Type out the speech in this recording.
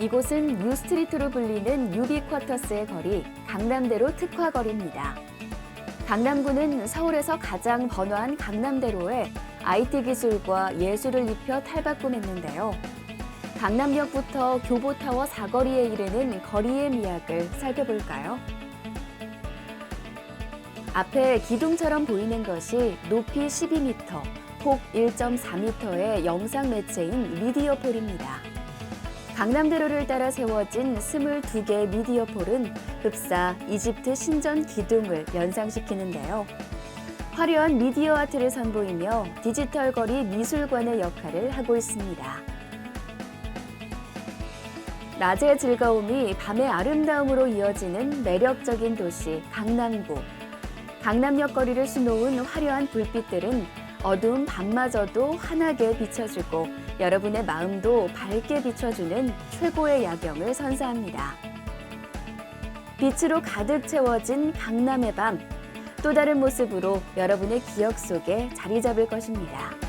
이곳은 뉴스트리트로 불리는 유비쿼터스의 거리, 강남대로 특화거리입니다. 강남구는 서울에서 가장 번화한 강남대로에 IT 기술과 예술을 입혀 탈바꿈했는데요. 강남역부터 교보타워 사거리에 이르는 거리의 미학을 살펴볼까요? 앞에 기둥처럼 보이는 것이 높이 12m, 폭 1.4m의 영상 매체인 미디어폴입니다. 강남대로를 따라 세워진 22개의 미디어 폴은 흡사 이집트 신전 기둥을 연상시키는데요. 화려한 미디어 아트를 선보이며 디지털 거리 미술관의 역할을 하고 있습니다. 낮의 즐거움이 밤의 아름다움으로 이어지는 매력적인 도시 강남구. 강남역 거리를 수놓은 화려한 불빛들은 어두운 밤마저도 환하게 비춰주고 여러분의 마음도 밝게 비춰주는 최고의 야경을 선사합니다. 빛으로 가득 채워진 강남의 밤. 또 다른 모습으로 여러분의 기억 속에 자리 잡을 것입니다.